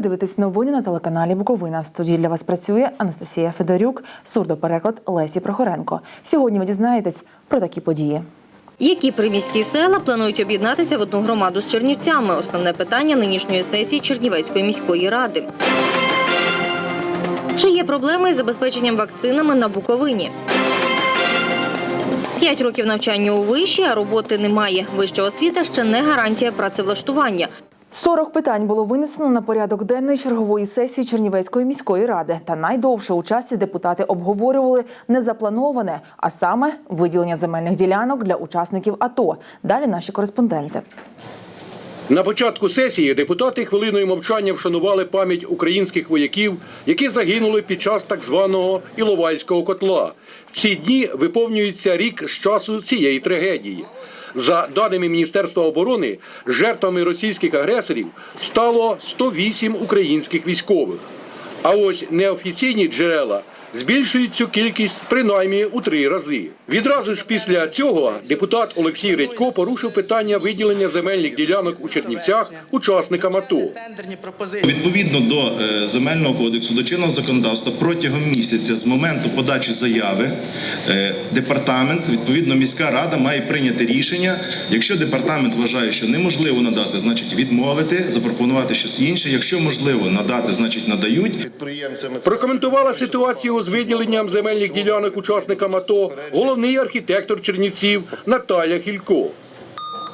Ви дивитесь новини на телеканалі Буковина. В студії для вас працює Анастасія Федорюк, сурдопереклад Лесі Прохоренко. Сьогодні ви дізнаєтесь про такі події. Які приміські села планують об'єднатися в одну громаду з Чернівцями? Основне питання нинішньої сесії Чернівецької міської ради. Чи є проблеми із забезпеченням вакцинами на Буковині? П'ять років навчання у виші, а роботи немає. Вища освіта ще не гарантія працевлаштування. 40 питань було винесено на порядок денний чергової сесії Чернівецької міської ради. Та найдовше у часі депутати обговорювали незаплановане, а саме виділення земельних ділянок для учасників АТО. Далі наші кореспонденти. На початку сесії депутати хвилиною мовчання вшанували пам'ять українських вояків, які загинули під час так званого Іловайського котла. В ці дні виповнюється рік з часу цієї трагедії. За даними Міністерства оборони, жертвами російських агресорів стало 108 українських військових. А ось неофіційні джерела збільшують цю кількість принаймні у три рази. Відразу ж після цього депутат Олексій Редько порушив питання виділення земельних ділянок у Чернівцях учасникам АТО. Відповідно до е, земельного кодексу, до чинного законодавства, протягом місяця з моменту подачі заяви е, департамент, відповідно, міська рада має прийняти рішення. Якщо департамент вважає, що неможливо надати, значить відмовити, запропонувати щось інше. Якщо можливо надати, значить надають. Підприємцями Прокоментувала ситуацію з виділенням земельних ділянок учасникам АТО головний архітектор Чернівців Наталя Хілько.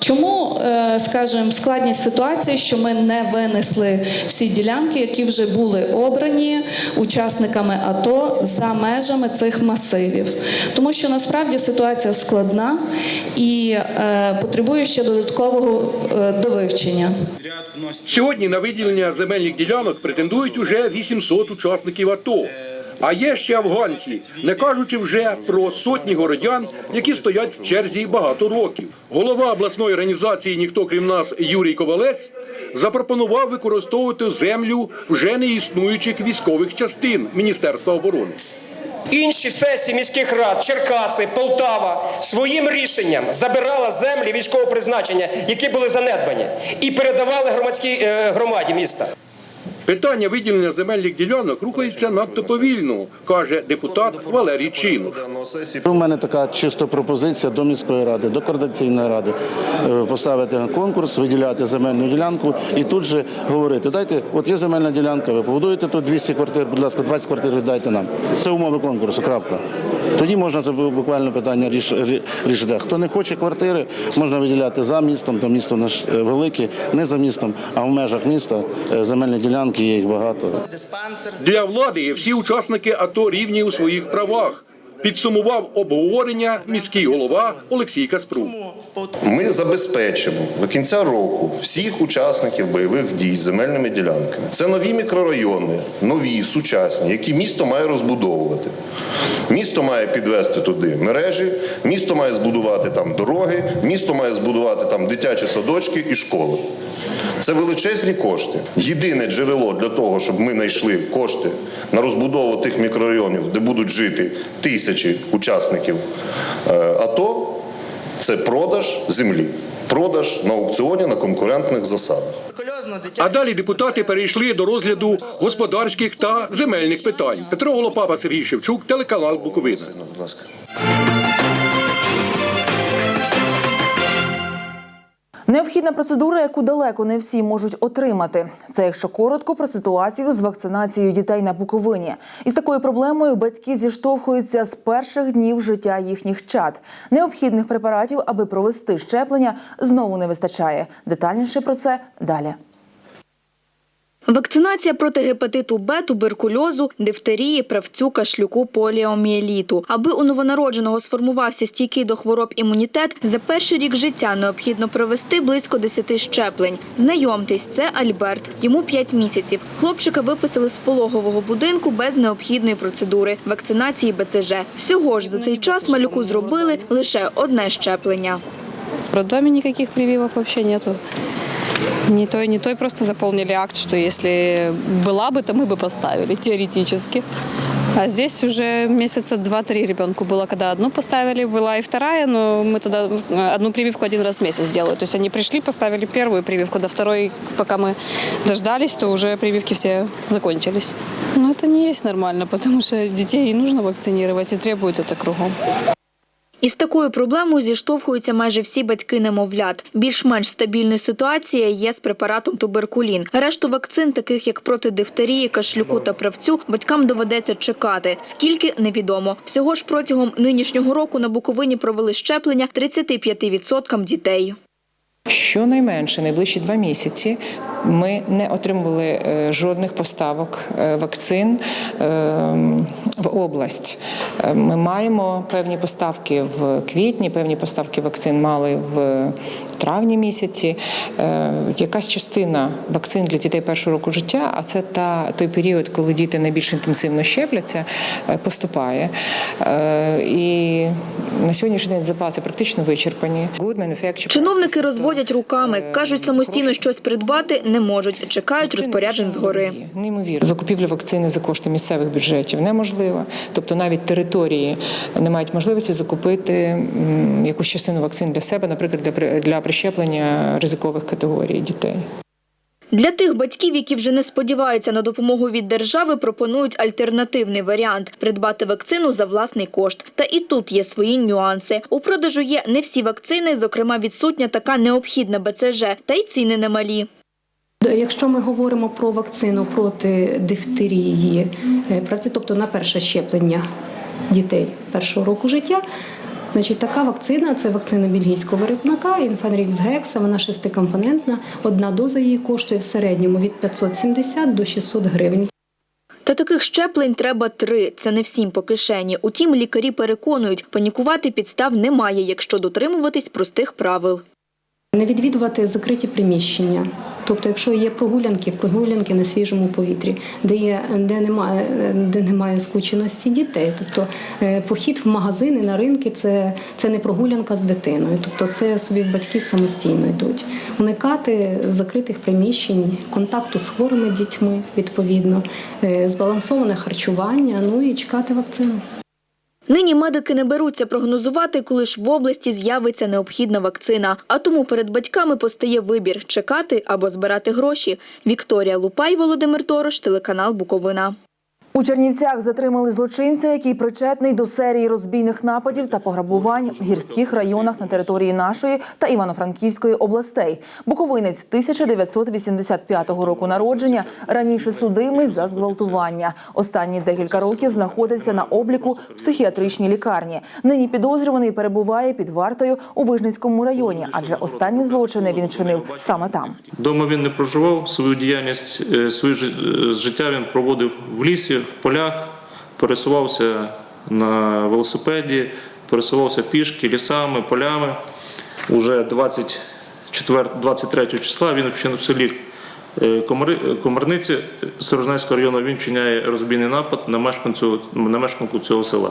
Чому, е, скажімо, складність ситуації, що ми не винесли всі ділянки, які вже були обрані учасниками АТО за межами цих масивів? Тому що насправді ситуація складна і е, потребує ще додаткового е, довивчення. Сьогодні на виділення земельних ділянок претендують уже 800 учасників АТО. А є ще афганці, не кажучи вже про сотні городян, які стоять в черзі багато років. Голова обласної організації Ніхто крім нас Юрій Ковалець запропонував використовувати землю вже не існуючих військових частин Міністерства оборони. Інші сесії міських рад, Черкаси, Полтава своїм рішенням забирала землі військового призначення, які були занедбані, і передавали громадській е, громаді міста. Питання виділення земельних ділянок рухається надто повільно, каже депутат Валерій Чинов. У мене така чисто пропозиція до міської ради, до координаційної ради е, поставити конкурс, виділяти земельну ділянку і тут же говорити: дайте, от є земельна ділянка, ви побудуєте тут 200 квартир, будь ласка, 20 квартир віддайте нам. Це умови конкурсу. Крапка. Тоді можна це буквально питання рішити. Хто не хоче квартири, можна виділяти за містом, то місто наш е, велике, не за містом, а в межах міста е, земельні ділянки є їх багато. диспансер. Для влади всі учасники АТО рівні у своїх правах. Підсумував обговорення міський голова Олексій Каспрук. Ми забезпечимо до кінця року всіх учасників бойових дій з земельними ділянками. Це нові мікрорайони, нові, сучасні, які місто має розбудовувати. Місто має підвести туди мережі, місто має збудувати там дороги, місто має збудувати там дитячі садочки і школи. Це величезні кошти. Єдине джерело для того, щоб ми знайшли кошти на розбудову тих мікрорайонів, де будуть жити тисячі учасників е, АТО, це продаж землі. Продаж на аукціоні на конкурентних засадах. А далі депутати перейшли до розгляду господарських та земельних питань. Петро Голопава, Сергій Шевчук, телеканал Буковина. Необхідна процедура, яку далеко не всі можуть отримати. Це якщо коротко про ситуацію з вакцинацією дітей на Буковині. Із такою проблемою батьки зіштовхуються з перших днів життя їхніх чад. Необхідних препаратів, аби провести щеплення, знову не вистачає. Детальніше про це далі. Вакцинація проти гепатиту Б, туберкульозу, дифтерії, правцю, кашлюку, поліомієліту. Аби у новонародженого сформувався стійкий до хвороб імунітет, за перший рік життя необхідно провести близько 10 щеплень. Знайомтесь, це Альберт. Йому 5 місяців. Хлопчика виписали з пологового будинку без необхідної процедури – вакцинації БЦЖ. Всього ж за цей час малюку зробили лише одне щеплення. В роддоме никаких прививок вообще нету. Ни той, ни той просто заполнили акт, что если была бы, то мы бы поставили теоретически. А здесь уже месяца два-три ребенку было, когда одну поставили, была и вторая, но мы тогда э, одну прививку один раз в месяц делают. То есть они пришли, поставили первую прививку, до второй, пока мы дождались, то уже прививки все закончились. Но это не есть нормально, потому что детей и нужно вакцинировать, и требуют это кругом. Із такою проблемою зіштовхуються майже всі батьки немовлят. Більш-менш стабільна ситуація є з препаратом туберкулін. Решту вакцин, таких як проти дифтерії, кашлюку та правцю, батькам доведеться чекати. Скільки невідомо. Всього ж протягом нинішнього року на Буковині провели щеплення 35% дітей. Щонайменше найближчі два місяці ми не отримували е, жодних поставок е, вакцин е, в область. Ми маємо певні поставки в квітні, певні поставки вакцин мали в травні місяці. Якась частина вакцин для дітей першого року життя, а це та той період, коли діти найбільш інтенсивно щепляться, поступає. І на сьогоднішній день запаси практично вичерпані. Чиновники розводять руками, е, кажуть, самостійно щось придбати не можуть, чекають розпоряджень згори. Неймовірно. Закупівля вакцини за кошти місцевих бюджетів неможлива. Тобто навіть території не мають можливості закупити якусь частину вакцин для себе, наприклад, для при- для прищеплення ризикових категорій дітей. Для тих батьків, які вже не сподіваються на допомогу від держави, пропонують альтернативний варіант – придбати вакцину за власний кошт. Та і тут є свої нюанси. У продажу є не всі вакцини, зокрема відсутня така необхідна БЦЖ, та й ціни немалі. Якщо ми говоримо про вакцину проти дифтерії, е, тобто на перше щеплення дітей першого року життя, значить така вакцина це вакцина бельгійського виробника, Інфанрікс Гекса, вона шестикомпонентна. Одна доза її коштує в середньому від 570 до 600 гривень. Та таких щеплень треба три. Це не всім по кишені. Утім, лікарі переконують, панікувати підстав немає, якщо дотримуватись простих правил. Не відвідувати закриті приміщення. Тобто, якщо є прогулянки, прогулянки на свіжому повітрі, де є де немає, де немає скученості дітей. Тобто е, похід в магазини на ринки це, це не прогулянка з дитиною. Тобто це собі батьки самостійно йдуть. Уникати закритих приміщень, контакту з хворими дітьми, відповідно, е, збалансоване харчування, ну і чекати вакцину. Нині медики не беруться прогнозувати, коли ж в області з'явиться необхідна вакцина. А тому перед батьками постає вибір – чекати або збирати гроші. Вікторія Лупай, Володимир Торош, телеканал Буковина. У Чернівцях затримали злочинця, який причетний до серії розбійних нападів та пограбувань в гірських районах на території нашої та Івано-Франківської областей. Буковинець 1985 року народження, раніше судимий за зґвалтування. Останні декілька років знаходився на обліку в психіатричній лікарні. Нині підозрюваний перебуває під вартою у Вижницькому районі, адже останні злочини він вчинив саме там. Дома він не проживав свою діяльність, е, своє е, життя він проводив в лісі, в полях, пересувався на велосипеді, пересувався пішки, лісами, полями. Уже 24, 23 числа він в селі е, Комарниці Сорожнецького району. Він вчиняє розбійний напад на мешканцю на мешканку цього села.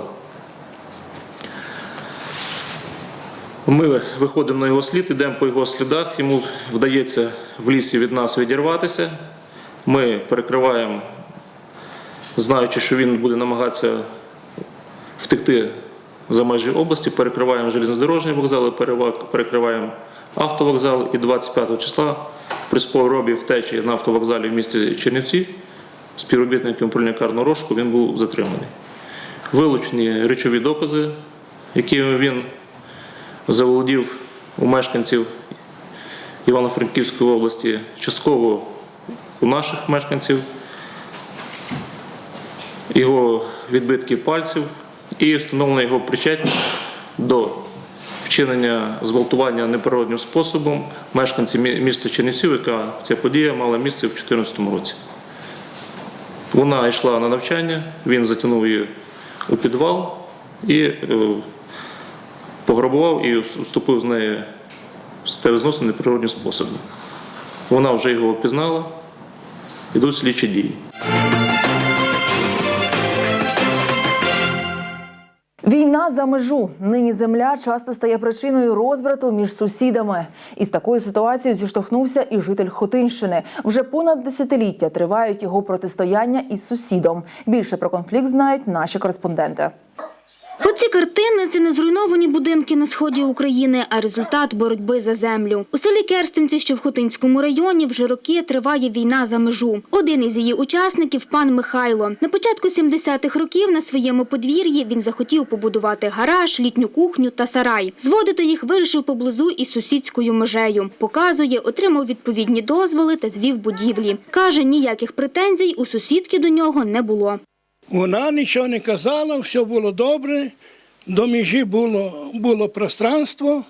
Ми виходимо на його слід, йдемо по його слідах. Йому вдається в лісі від нас відірватися. Ми перекриваємо, знаючи, що він буде намагатися втекти за межі області, перекриваємо железнодорожні вокзали, перекриваємо автовокзал. І 25 числа при спробі втечі на автовокзалі в місті Чернівці співробітником управління розшуку він був затриманий. Вилучені речові докази, якими він заволодів у мешканців Івано-Франківської області, частково у наших мешканців, його відбитки пальців і встановлена його причетність до вчинення зґвалтування неприродним способом мешканців міста Чернівців, яка ця подія мала місце в 2014 році. Вона йшла на навчання, він затягнув її у підвал і е, пограбував і вступив з нею в статеві неприродним способом. Вона вже його опізнала, ідуть слідчі дії. Війна за межу. Нині земля часто стає причиною розбрату між сусідами. Із такою ситуацією зіштовхнувся і житель Хотинщини. Вже понад десятиліття тривають його протистояння із сусідом. Більше про конфлікт знають наші кореспонденти. Оці картини це не зруйновані будинки на сході України, а результат боротьби за землю. У селі Керстенці, що в Хотинському районі, вже роки триває війна за межу. Один із її учасників пан Михайло. На початку 70-х років на своєму подвір'ї він захотів побудувати гараж, літню кухню та сарай. Зводити їх вирішив поблизу із сусідською межею. Показує, отримав відповідні дозволи та звів будівлі. Каже, ніяких претензій у сусідки до нього не було. Вона нічого не казала, все було добре, до межі було, було пространство.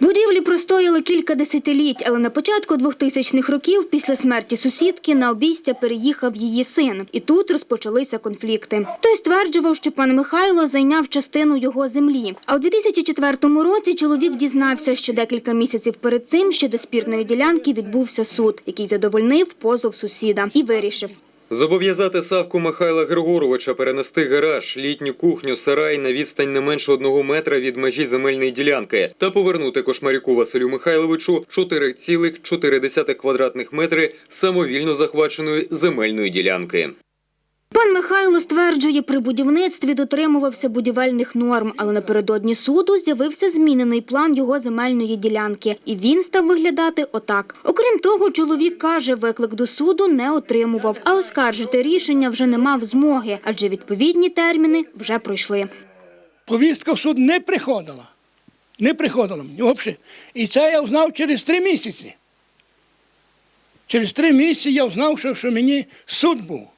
Будівлі простояли кілька десятиліть, але на початку 2000-х років після смерті сусідки на обійстя переїхав її син. І тут розпочалися конфлікти. Той стверджував, що пан Михайло зайняв частину його землі. А у 2004 році чоловік дізнався, що декілька місяців перед цим щодо спірної ділянки відбувся суд, який задовольнив позов сусіда і вирішив. Зобов'язати Савку Михайла Григоровича перенести гараж, літню кухню, сарай на відстань не менше одного метра від межі земельної ділянки та повернути кошмарюку Василю Михайловичу 4,4 квадратних метри самовільно захваченої земельної ділянки. Пан Михайло стверджує, при будівництві дотримувався будівельних норм, але напередодні суду з'явився змінений план його земельної ділянки, і він став виглядати отак. Окрім того, чоловік каже, виклик до суду не отримував, а оскаржити рішення вже не мав змоги, адже відповідні терміни вже пройшли. Повістка в суд не приходила. Не приходила мені взагалі. І це я знав через три місяці. Через три місяці я знав, що, що мені суд був.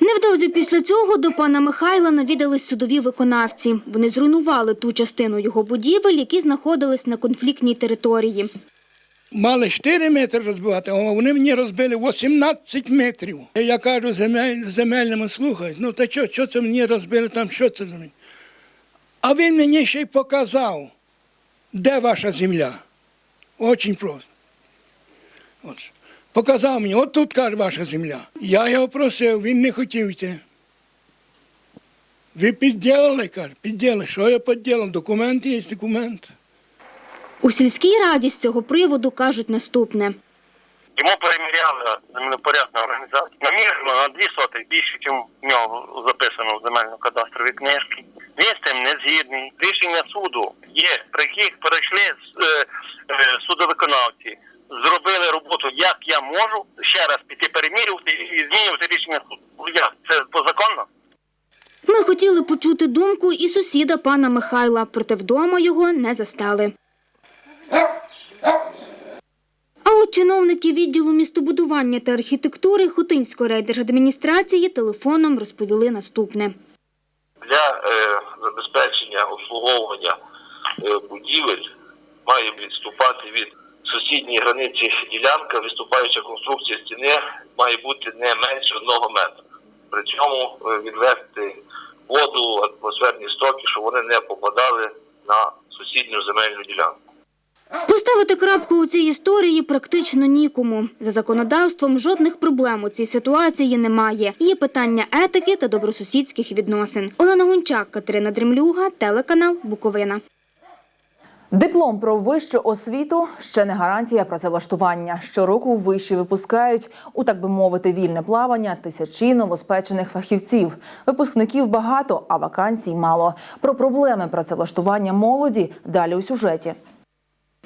Невдовзі після цього до пана Михайла навідались судові виконавці. Вони зруйнували ту частину його будівель, які знаходились на конфліктній території. Мали 4 метри розбивати, а вони мені розбили 18 метрів. Я кажу земель, земельному, слухай, ну та що, що це мені розбили там, що це за мене? А він мені ще й показав, де ваша земля. Очень просто. От. Показав мені, от тут каже ваша земля. Я його просив, він не хотів йти. Ви підділили, каже, підділили. Що я підділив? Документи є документ. У сільській раді з цього приводу кажуть наступне. Йому переміряли землепорядна організація. Намірено на дві соти більше, ніж в нього записано в земельно-кадастровій книжці. Він з цим не згідний. Рішення суду є, при яких перейшли е, е, судовиконавці, зробили роботу, як я можу, ще раз піти перемірювати і змінювати рішення суду. Як? Це позаконно? Ми хотіли почути думку і сусіда пана Михайла, проте вдома його не застали. А от чиновники відділу містобудування та архітектури Хотинської райдержадміністрації телефоном розповіли наступне. для е, забезпечення обслуговування е, будівель має відступати від сусідньої границі ділянка, виступаюча конструкція стіни має бути не менше одного метра. При цьому е, відвести воду, атмосферні стоки, щоб вони не попадали на сусідню земельну ділянку. Поставити крапку у цій історії практично нікому. За законодавством жодних проблем у цій ситуації немає. Є питання етики та добросусідських відносин. Олена Гунчак, Катерина Дрімлюга, телеканал Буковина. Диплом про вищу освіту ще не гарантія працевлаштування. Щороку вищі випускають у так би мовити вільне плавання тисячі новоспечених фахівців. Випускників багато, а вакансій мало. Про проблеми працевлаштування молоді далі у сюжеті.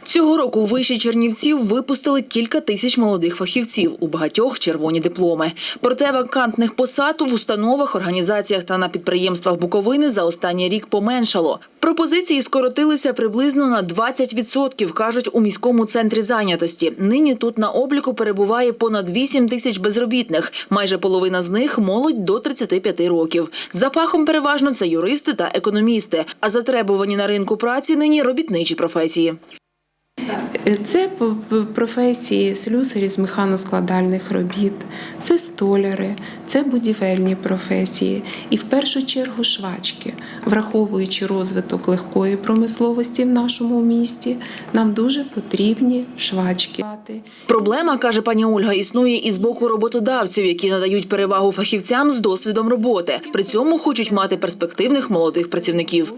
Цього року виші Чернівців випустили кілька тисяч молодих фахівців, у багатьох червоні дипломи. Проте вакантних посад в установах, організаціях та на підприємствах Буковини за останній рік поменшало. Пропозиції скоротилися приблизно на 20%, кажуть у міському центрі зайнятості. Нині тут на обліку перебуває понад 8 тисяч безробітних. Майже половина з них молодь до 35 років. За фахом переважно це юристи та економісти. А затребувані на ринку праці нині робітничі професії. Це професії слюсарі з механоскладальних робіт, це столяри, це будівельні професії і в першу чергу швачки. Враховуючи розвиток легкої промисловості в нашому місті, нам дуже потрібні швачки. Проблема, каже пані Ольга, існує і з боку роботодавців, які надають перевагу фахівцям з досвідом роботи. При цьому хочуть мати перспективних молодих працівників.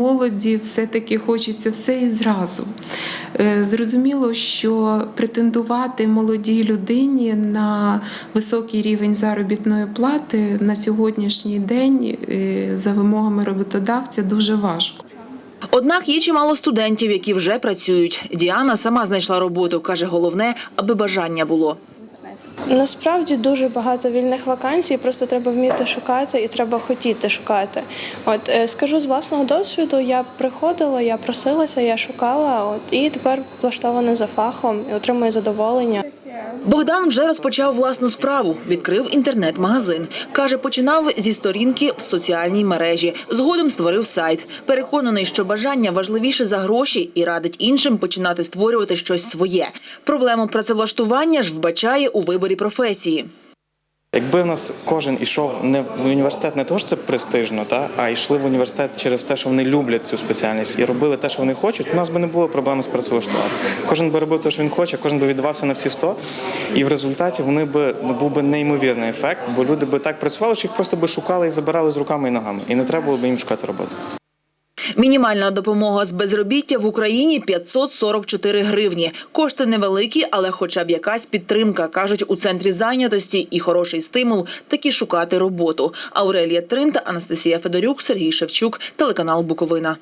Молоді все-таки хочеться все і зразу. Е, Зрозуміло, що претендувати молодій людині на високий рівень заробітної плати на сьогоднішній день е, за вимогами роботодавця дуже важко. Однак є чимало студентів, які вже працюють. Діана сама знайшла роботу. каже, головне, аби бажання було. Насправді дуже багато вільних вакансій, просто треба вміти шукати і треба хотіти шукати. От е, скажу з власного досвіду, я приходила, я просилася, я шукала, от і тепер влаштована за фахом і отримую задоволення. Богдан вже розпочав власну справу, відкрив інтернет-магазин. Каже, починав зі сторінки в соціальній мережі. Згодом створив сайт. Переконаний, що бажання важливіше за гроші і радить іншим починати створювати щось своє. Проблему працевлаштування ж вбачає у виборі професії. Якби в нас кожен ішов не в університет, не того, що це престижно, та а йшли в університет через те, що вони люблять цю спеціальність і робили те, що вони хочуть, у нас би не було проблеми з працевлаштуванням. Кожен би робив те, що він хоче, кожен би віддавався на всі 100, і в результаті вони би ну, був би неймовірний ефект, бо люди би так працювали, що їх просто би шукали і забирали з руками і ногами, і не треба було б їм шукати роботу. Мінімальна допомога з безробіття в Україні 544 гривні. Кошти невеликі, але хоча б якась підтримка, кажуть у центрі зайнятості і хороший стимул таки шукати роботу. Аурелія Тринта, Анастасія Федорюк, Сергій Шевчук, телеканал Буковина.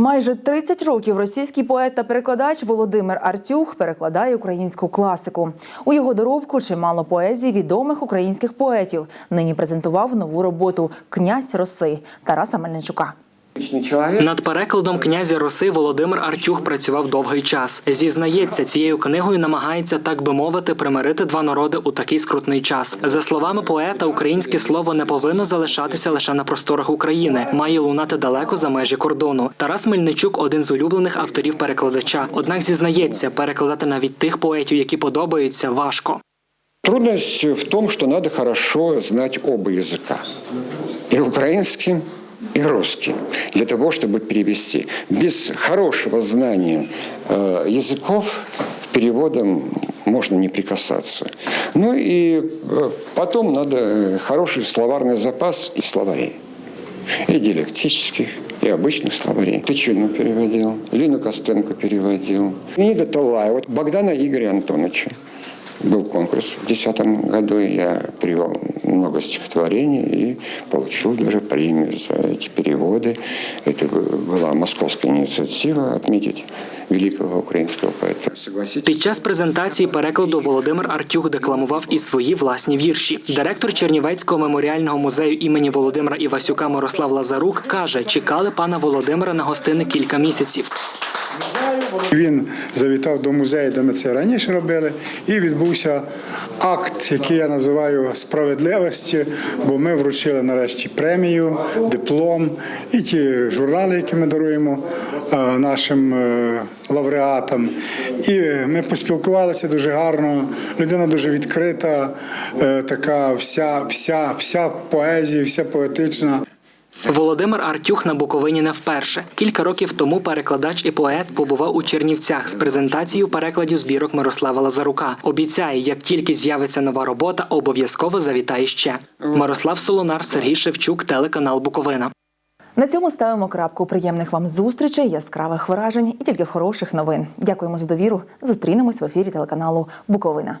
Майже 30 років російський поет та перекладач Володимир Артюх перекладає українську класику. У його доробку чимало поезій відомих українських поетів. Нині презентував нову роботу Князь роси Тараса Мельничука. Над перекладом князя Роси Володимир Артюх працював довгий час. Зізнається, цією книгою намагається, так би мовити, примирити два народи у такий скрутний час. За словами поета, українське слово не повинно залишатися лише на просторах України, має лунати далеко за межі кордону. Тарас Мельничук один з улюблених авторів перекладача. Однак зізнається, перекладати навіть тих поетів, які подобаються, важко. Трудность в том, что надо хорошо знать оба языка. И украинский, и русский. Для того, чтобы перевести. Без хорошего знания э, языков к переводам можно не прикасаться. Ну и э, потом надо э, хороший словарный запас и словарей. И диалектических, и обычных словарей. Тычину переводил, Лину Костенко переводил. Леонида Талая, вот Богдана Игоря Антоновича. Был конкурс в 2010 году, и я привел много стихотворений и получил даже премию за эти переводы. Это была московская инициатива отметить великого украинского поэта. Согласитесь? Під час презентації перекладу Володимир Артюх декламував і свої власні вірші. Директор Чернівецького меморіального музею імені Володимира Івасюка Мирослав Лазарук каже, чекали пана Володимира на гостини кілька місяців. Він завітав до музею, де ми це раніше робили, і відбувся акт, який я називаю справедливості, бо ми вручили нарешті премію, диплом і ті журнали, які ми даруємо е, нашим е, лауреатам. І ми поспілкувалися дуже гарно. Людина дуже відкрита, е, така вся, вся, вся в поезії, вся поетична. Володимир Артюх на Буковині не вперше. Кілька років тому перекладач і поет побував у Чернівцях з презентацією перекладів збірок Мирослава Лазарука. Обіцяє, як тільки з'явиться нова робота, обов'язково завітає ще. Мирослав Солонар, Сергій Шевчук, телеканал Буковина. На цьому ставимо крапку. Приємних вам зустрічей, яскравих вражень і тільки хороших новин. Дякуємо за довіру. Зустрінемось в ефірі телеканалу Буковина.